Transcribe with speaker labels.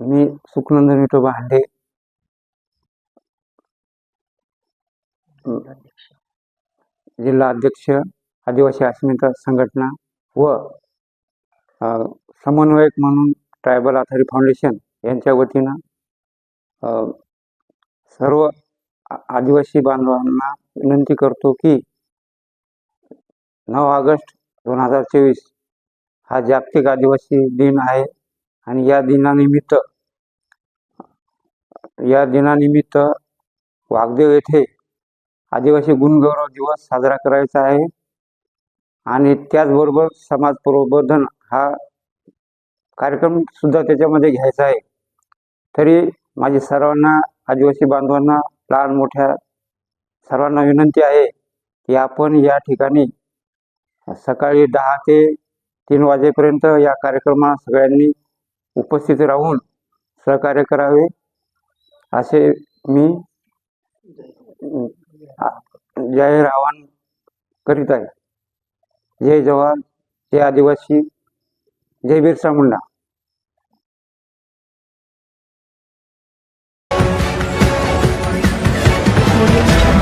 Speaker 1: मी सुखनंदन विठोबा हांडे जिल्हा अध्यक्ष आदिवासी अस्मिता संघटना व समन्वयक म्हणून ट्रायबल अथॉरिटी फाउंडेशन यांच्या वतीनं सर्व आदिवासी बांधवांना विनंती करतो की नऊ ऑगस्ट दोन हजार चोवीस हा जागतिक आदिवासी दिन आहे. आणि या दिनानिमित्त या दिनानिमित्त वाघदेव येथे आदिवासी गुणगौरव दिवस साजरा करायचा आहे. आणि त्याचबरोबर समाज प्रबोधन हा कार्यक्रम सुद्धा त्याच्यामध्ये घ्यायचा आहे. तरी माझी सर्वांना आदिवासी बांधवांना लहान मोठ्या सर्वांना विनंती आहे की आपण या ठिकाणी सकाळी दहा ते तीन वाजेपर्यंत या कार्यक्रमात सगळ्यांनी उपस्थित राहून सहकार्य करावे असे मी जाहीर आवाहन करीत आहे. जय जवान जय आदिवासी जय बिरसा मुंडा.
Speaker 2: Audio